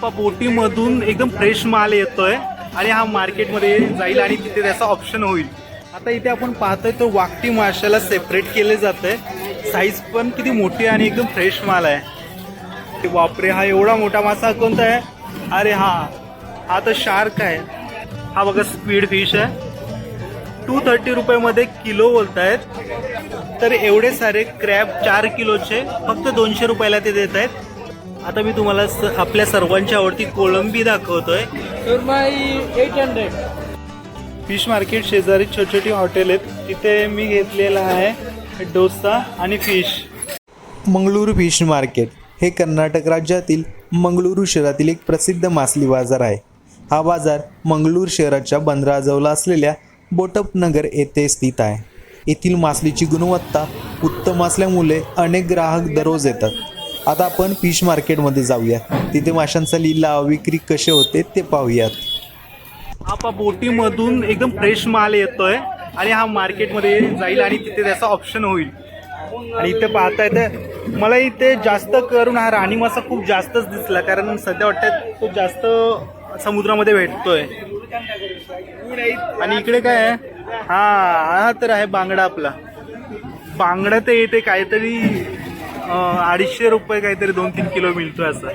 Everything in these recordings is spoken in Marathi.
हा बोटीमधून एकदम फ्रेश माल येतोय आणि हा मार्केटमध्ये जाईल आणि तिथे त्याचा ऑप्शन होईल. आता इथे आपण पाहतोय तो वाकटी माशाला सेपरेट केले जाते साईज पण किती मोठी आहे आणि एकदम फ्रेश माल आहे. ते बापरे हा एवढा मोठा मासा कोणता आहे? अरे हा हा तर शार्क आहे. हा बघा स्पीड फिश आहे. टू थर्टी रुपयामध्ये किलो बोलतायत. तर एवढे सारे क्रॅब चार किलोचे फक्त दोनशे रुपयाला ते देत आहेत आता मी तुम्हाला स- आपल्या सर्वांच्या आवडती कोळंबी दाखवतोय. एट हंड्रेड फिश मार्केट शेजारी छोटी छोटी हॉटेल आहेत. तिथे मी घेतलेला आहे डोसा आणि फिश मंगळूर फिश मार्केट हे कर्नाटक राज्यातील मंगळूरू शहरातील एक प्रसिद्ध मासली बाजार आहे. हा बाजार मंगळूर शहराच्या बंदराजवळ असलेल्या बोटप नगर येथे स्थित आहे. येथील मासलीची गुणवत्ता उत्तम असल्यामुळे अनेक ग्राहक दररोज येतात. आता आपण फिश मार्केटमध्ये जाऊया. तिथे माशांचा लिलाव विक्री कसे होते ते पाहूयात. आपा बोटीमधून एकदम फ्रेश माल येतोय आणि हा मार्केटमध्ये जाईल आणि तिथे त्याचा ऑप्शन होईल. आणि इथे पाहता येते मला इथे जास्त करून हा राणी मासा खूप जास्तच दिसला कारण सध्या वाटतं तो जास्त समुद्रामध्ये भेटतोय. आणि इकडे काय आहे? हा हा तर आहे बांगडा आपला. बांगडा तर येते काहीतरी अडीचशे रुपये काहीतरी दोन तीन किलो मिळतो असं.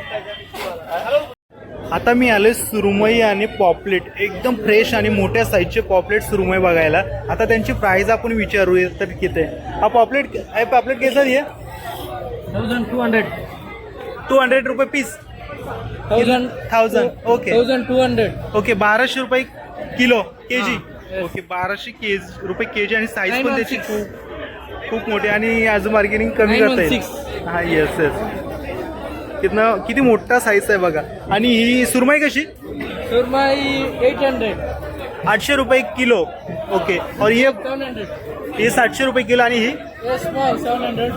आता मी आलोय सुरमई आणि पॉपलेट. एकदम फ्रेश आणि मोठ्या साईजचे पॉपलेट सुरमई बघायला. आता त्यांची प्राइस आपण विचारूया तर किती आहे. हा पॉपलेट पॉपलेट कैसा आहे? Thousand two hundred two hundred रुपये piece thousand thousand okay thousand two hundred okay बाराशे रुपये किलो के जी. ओके बाराशे के रुपये के जी आणि साईज पण त्याची. खूप खूप मोठी आणि अजून मार्केटिंग कमी करता येईल. हा येस येस कितना किती मोठा साईज आहे बघा. आणि ही सुरमई कशी? सुरमई एट हंड्रेड आठशे रुपये किलो. ओके और ये ये सातशे रुपये किलो आणि ही? Seven hundred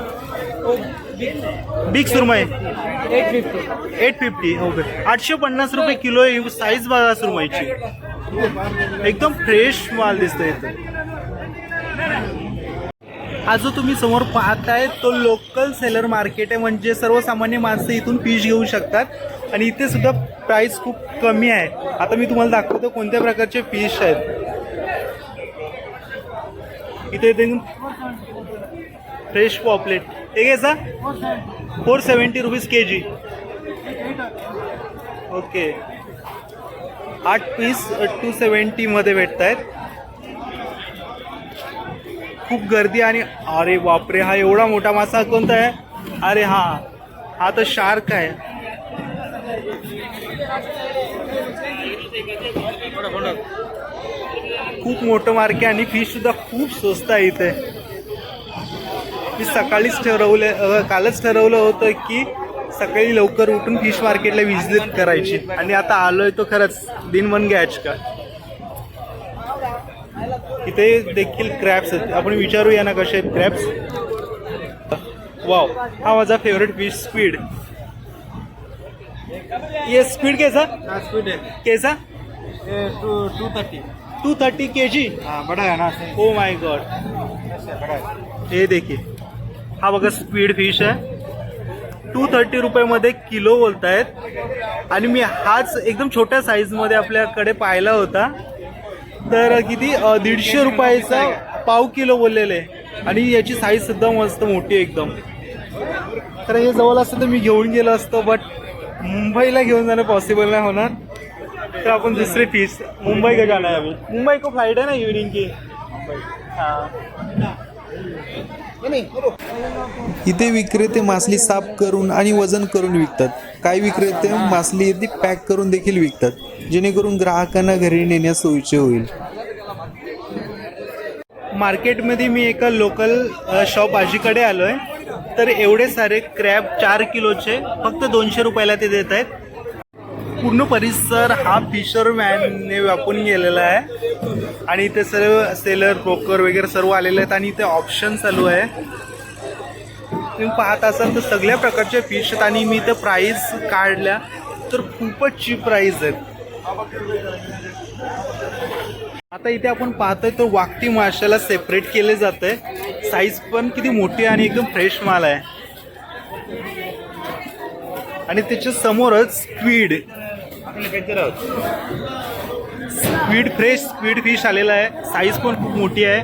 big surmai. Eight fifty eight fifty okay आठशे पन्नास रुपये किलो आहे साईज बघा सुरमईची. एकदम फ्रेश माल दिसतोय इथं. हा जो तुम्ही समोर पाहताय तो लोकल सेलर मार्केट आहे. म्हणजे सर्वसामान्य माणसं इथून फिश घेऊ शकतात. आणि इथे सुद्धा प्राइस खूप कमी आहे. आता मी तुम्हाला दाखवतो कोणत्या प्रकारचे फिश आहेत. इथे फ्रेश पॉपलेट हे घ्यायचा? Four seventy rupees K G okay आठ पीस टू सेवन्टीमध्ये भेटत आहेत खूप गर्दी आणि अरे बापरे हा एवढा मोठा मासा कोणता आहे? अरे हा हा तर शार्क आहे. खूप मोठं मार्के आणि फिश सुद्धा खूप स्वस्त आहे इथे. मी सकाळीच ठरवलं कालच ठरवलं होतं की सकाळी लवकर उठून फिश मार्केटला व्हिजिट करायची. आणि आता आलोय तो खरंच दिन बन घ्यायच का? इथे देखील क्रॅप्स आहेत. आपण विचारूया ना कसे आहेत क्रॅप्स वाव हा माझा फेवरेट फिश स्पीड ये स्पीड कैसा? स्पीड है कैसा? Two two thirty two thirty K G हाँ बड़ा है ना ओ माय गॉड है हे देखील. हा बघा स्पीड फिश आहे. टू थर्टी रुपयामध्ये किलो बोलतायत. आणि मी हाच एकदम छोट्या साईजमध्ये आपल्याकडे पाहिला होता. तर किती दीडशे रुपयाचा पाव किलो बोललेले. आणि याची साईज सुद्धा मस्त मोठी एकदम. तर हे जवळ असतं तर मी घेऊन गेलो असतो बट मुंबईला घेऊन जाणं पॉसिबल नाही होणार. तर आपण दुसरे फीस मुंबई का जाणार आहे अभी मुंबई को फ्लाइट आहे ना इवनिंग की इथे विक्रेते मासली साफ करून आणि वजन करून विकतात. काही विक्रेते? मासली इथे पॅक करून देखील विकतात. जेणेकरून ग्राहकांना घरी नेण्यास सोयीचे होईल. मार्केटमध्ये मी एका लोकल शॉप आजीकडे आलो आहे तर एवढे सारे क्रॅब चार किलोचे फक्त दोनशे रुपयाला ते देत आहेत. पूर्ण परिसर हा फिशरमॅनने व्यापून गेलेला आहे. आणि इथे सर्व सेलर ब्रोकर वगैरे सर्व आलेले आहेत आणि इथे ऑप्शन चालू आहे. तुम्ही पाहत असाल तर सगळ्या प्रकारच्या फिश आहेत आणि मी इथे प्राईस काढल्या. तर खूपच चीप प्राईस आहेत. आता इथे आपण पाहतोय तो वाकती माशाला सेपरेट केले जाते साईज पण किती मोठी आहे आणि एकदम फ्रेश माल आहे. आणि त्याच्या समोरच squid squid fresh squid fish आलेला आहे. साईज पण खूप मोठी आहे.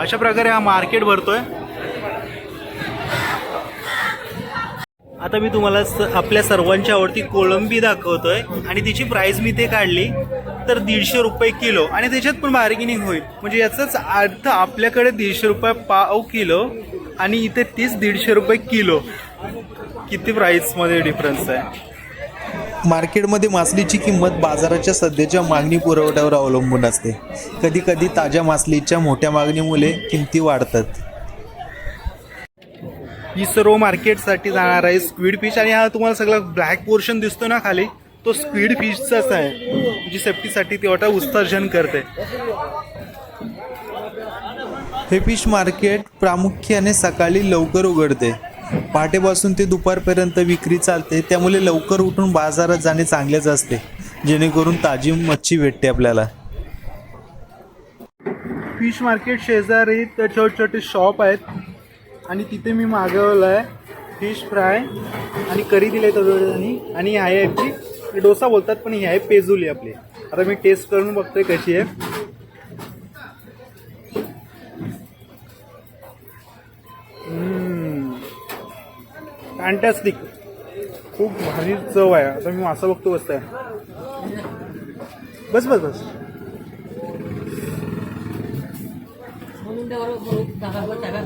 अशा प्रकारे हा मार्केट भरतोय. आता मी तुम्हाला स- आपल्या सर्वांच्या आवडती कोळंबी दाखवतोय. आणि तिची प्राइस मी ते काढली तर दीडशे रुपये किलो. आणि त्याच्यात पण बार्गेनिंग होईल. म्हणजे याचाच अर्थ आपल्याकडे दीडशे रुपये पाव किलो आणि इथे तीच दीडशे रुपये किलो. किती प्राईसमध्ये डिफरन्स आहे? मार्केटमध्ये मासलीची किंमत बाजाराच्या सध्याच्या मागणी पुरवठ्यावर अवलंबून असते. कधी कधी ताज्या मासलीच्या मोठ्या मागणीमुळे किमती वाढतात. ही सर्व मार्केटसाठी जाणार आहे स्क्वीड फिश. आणि हा तुम्हाला सगळा ब्लॅक पोर्शन दिसतो ना खाली तो स्क्वीड फिशचाच आहे. जी सेफ्टीसाठी तेवढा उत्सर्जन करते. हे फिश मार्केट प्रामुख्याने सकाळी लवकर उघडते. पहाटेपासून ते दुपारपर्यंत विक्री चालते. त्यामुळे लवकर उठून बाजारात जाणे चांगलेच असते. जेणेकरून ताजी मच्छी भेटते आपल्याला. फिश मार्केट शेजारी छोटे छोटे शॉप आहेत. आणि तिथे मी मागवलं आहे फिश फ्राय आणि करी दिले आणि आणि ही आहे ॲक्ची डोसा बोलतात पण ही आहे पेजुली आपली. आता मी टेस्ट करून बघतोय कशी आहे. फॅन्टॅस्टिक खूप भारी चव आहे. आता मी मासा बघतो बसताय बस बस बस.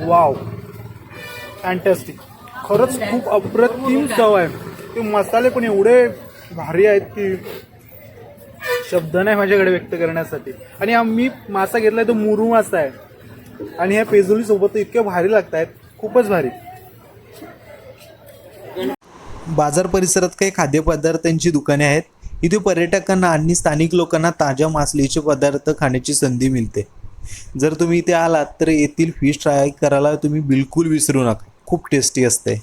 वाव फॅन्टॅस्टिक खरंच खूप अप्रतिम चव आहे. ते मसाले पण एवढे भारी आहेत की शब्द नाही माझ्याकडे व्यक्त करण्यासाठी. आणि हा मी मासा घेतलाय तो मुरू मासा आहे. आणि ह्या पेजुली सोबत इतके भारी लागत आहेत खूपच भारी. बाजार परिसरात काही खाद्यपदार्थांची दुकाने आहेत. इथे पर्यटकांना आणि स्थानिक लोकांना ताज्या मासळीचे पदार्थ खाण्याची संधी मिळते. जर तुम्ही इथे आलात तर येथील फिश ट्राय करायला तुम्ही बिलकुल विसरू नका. खूप टेस्टी असते